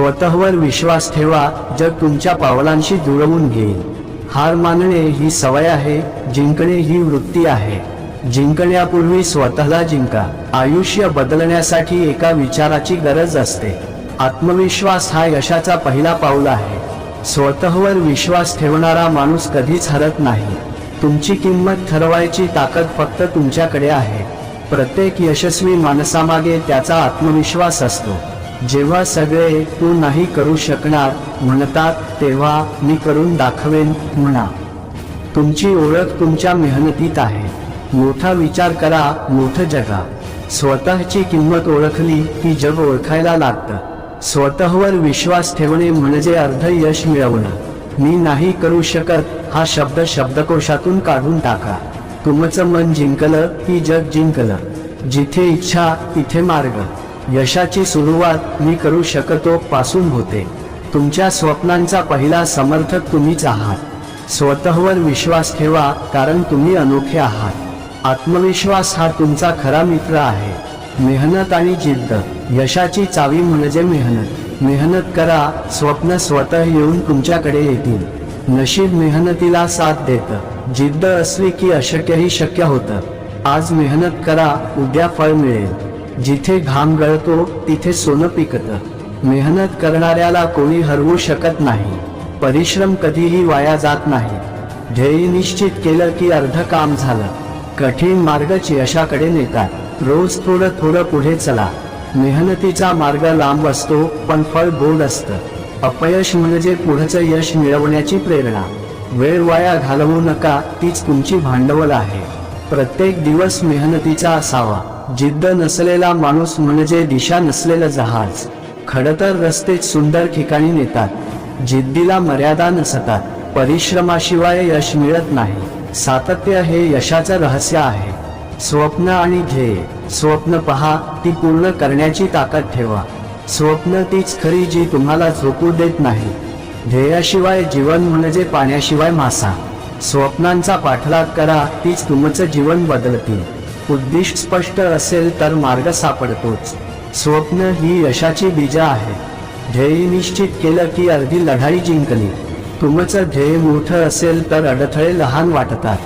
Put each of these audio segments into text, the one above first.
स्वतःवर विश्वास ठेवा जग तुमच्या पावलांशी जुळवून घेईल. हार मानणे ही सवय आहे जिंकणे ही वृत्ती आहे. जिंकण्यापूर्वी स्वतःला जिंका. आयुष्य बदलण्यासाठी एका विचाराची गरज असते. आत्मविश्वास हा यशाचा पहिला पाऊल आहे. स्वतःवर विश्वास ठेवणारा माणूस कधीच हरत नाही. तुमची किंमत ठरवायची ताकद फक्त तुमच्याकडे आहे. प्रत्येक यशस्वी माणसामागे त्याचा आत्मविश्वास असतो. जेव्हा सगळे तू नाही करू शकणार म्हणतात तेव्हा मी करून दाखवेन म्हणा. तुमची ओळख तुमच्या मेहनतीत आहे. मोठा विचार करा मोठं जगा. स्वतःची किंमत ओळखली की जग ओळखायला लागतं. स्वतःवर विश्वास ठेवणे म्हणजे अर्ध यश मिळवणं. मी नाही करू शकत हा शब्द शब्दकोशातून काढून टाका. तुमचं मन जिंकलं की जग जिंकलं. जिथे इच्छा तिथे मार्ग. यशाची सुरुवात मी करू शकतो पासून होते. तुमच्या स्वप्नांचा पहिला समर्थक तुम्हीच आहात. स्वतःवर विश्वास ठेवा कारण तुम्ही अनोखे आहात. आत्मविश्वास हा तुमचा खरा मित्र आहे. मेहनत आणि जिद्द. यशाची चावी म्हणजे मेहनत. मेहनत करा स्वप्न स्वतः येऊन तुमच्याकडे येतील. नशीब मेहनतीला साथ देतं. जिद्द असली की अशक्यही शक्य होतं. आज मेहनत करा उद्या फळ मिळेल. जिथे घाम गळतो तिथे सोनं पिकतं. मेहनत करणाऱ्याला कोणी हरवू शकत नाही. परिश्रम कधीही वाया जात नाही. ध्येय निश्चित केलं की अर्ध काम झालं. कठीण मार्गच यशाकडे नेतात. रोज थोडं थोडं पुढे चला. मेहनतीचा मार्ग लांब असतो पण फळ गोड असतं. अपयश म्हणजे पुढचं यश मिळवण्याची प्रेरणा. वेळ वाया घालवू नका तीच तुमची भांडवल आहे. प्रत्येक दिवस मेहनतीचा असावा. जिद्द नसलेला माणूस म्हणजे दिशा नसलेलं जहाज. खडं तर सुंदर ठिकाणी नेतात. जिद्दीला मर्यादा नसतात. परिश्रमाशिवाय यश मिळत नाही. सातत्य हे यशाचं रहस्य आहे. स्वप्न आणि ध्येय. स्वप्न पहा ती पूर्ण करण्याची ताकद ठेवा. स्वप्न तीच खरी जी तुम्हाला झोपू देत नाही. ध्येयाशिवाय जीवन म्हणजे पाण्याशिवाय मासा. स्वप्नांचा पाठलाग करा तीच तुमचं जीवन बदलतील. उद्दिष्ट स्पष्ट असेल तर मार्ग सापडतोच. स्वप्न ही यशाची बीजा आहे. ध्येय निश्चित केलं की अर्धी लढाई जिंकली. तुमचं ध्येय मोठं असेल तर अडथळे लहान वाटतात.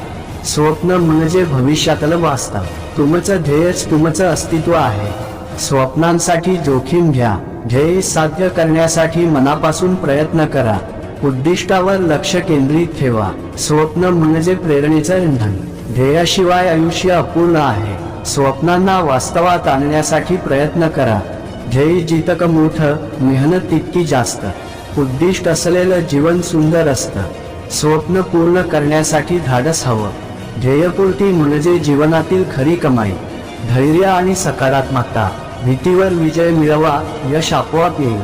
स्वप्न म्हणजे भविष्यातलं वाचतात तुमचं ध्येयच तुमचं अस्तित्व आहे. स्वप्नांसाठी जोखीम घ्या. ध्येय साध्य करण्यासाठी मनापासून प्रयत्न करा. उद्दिष्टावर लक्ष केंद्रित ठेवा. स्वप्न म्हणजे प्रेरणेचं इंधन. ध्येयाशिवाय आयुष्य अपूर्ण आहे. स्वप्नांना वास्तवात आणण्यासाठी प्रयत्न करा. ध्येय जितक मोठं मेहनत तितकी जास्त. उद्दिष्ट असलेलं जीवन सुंदर असतं. स्वप्न पूर्ण करण्यासाठी धाडस हवं. ध्येयपूर्ती म्हणजे जीवनातील खरी कमाई. धैर्य आणि सकारात्मकता. भीतीवर विजय मिळवा यश आपोआप येईल.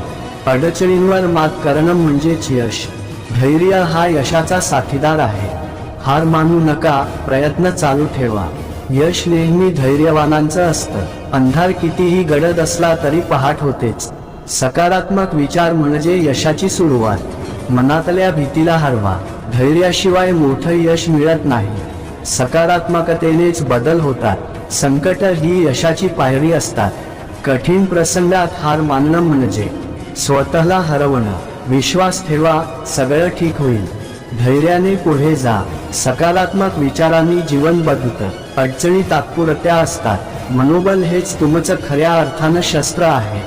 अडचणींवर मात करणं म्हणजेच यश. धैर्य हा यशाचा साथीदार आहे. हार मानू नका प्रयत्न चालू ठेवा. यश नेहमी धैर्यवानांचं असतं. अंधार कितीही गडद असला तरी पहाट होतेच. सकारात्मक विचार म्हणजे यशाची सुरुवात. मनातल्या भीतीला हरवा. धैर्याशिवाय मोठं यश मिळत नाही. सकारात्मकतेनेच बदल होतात. संकट ही यशाची पायरी असतात. कठीण प्रसंगात हार मानणं म्हणजे स्वतःला हरवणं. विश्वास ठेवा सगळं ठीक होईल. धैर्याने पुढे जा. सकारात्मक विचारांनी जीवन बदलतं. अडचणी तात्पुरत्या असतात. मनोबल हेच तुमचं खऱ्या अर्थानं शस्त्र आहे.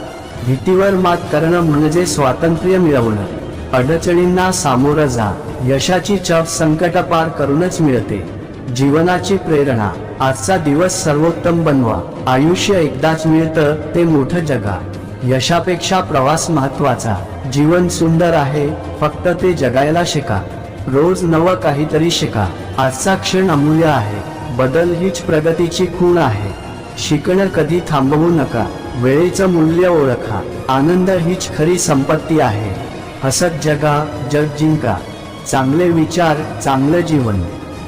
भीतीवर मात करणं म्हणजे स्वातंत्र्य मिळवणं. अडचणींना सामोरं जा. यशाची चव संकट पार करूनच मिळते. जीवनाची प्रेरणा. आजचा दिवस सर्वोत्तम बनवा. आयुष्य एकदाच मिळतं ते मोठं जगा. यशापेक्षा प्रवास महत्त्वाचा जीवन सुंदर आहे फक्त ते जगायला शिका. रोज नवं काहीतरी शिका. आजचा क्षण अमूल्य आहे. बदल हीच प्रगतीची खूण आहे. शिकणं कधी थांबवू नका. वेळेचं मूल्य ओळखा. आनंद हीच खरी संपत्ती आहे. हसत जगा जग जिंका. चांगले विचार चांगलं जीवन.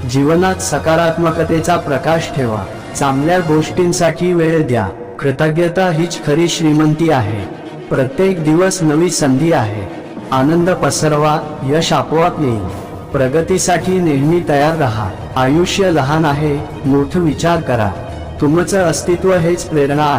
जीवनात सकारात्मकतेचा प्रकाश ठेवा. चांगल्या गोष्टींसाठी वेळ द्या. कृतज्ञता हीच खरी श्रीमंती आहे. प्रत्येक दिवस नवी संधी आहे. आनंद पसरवा यश आपोआप येईल. प्रगतीसाठी नेहमी तयार राहा. आयुष्य लहान आहे मोठं विचार करा. तुमचं अस्तित्व हेच प्रेरणा आहे.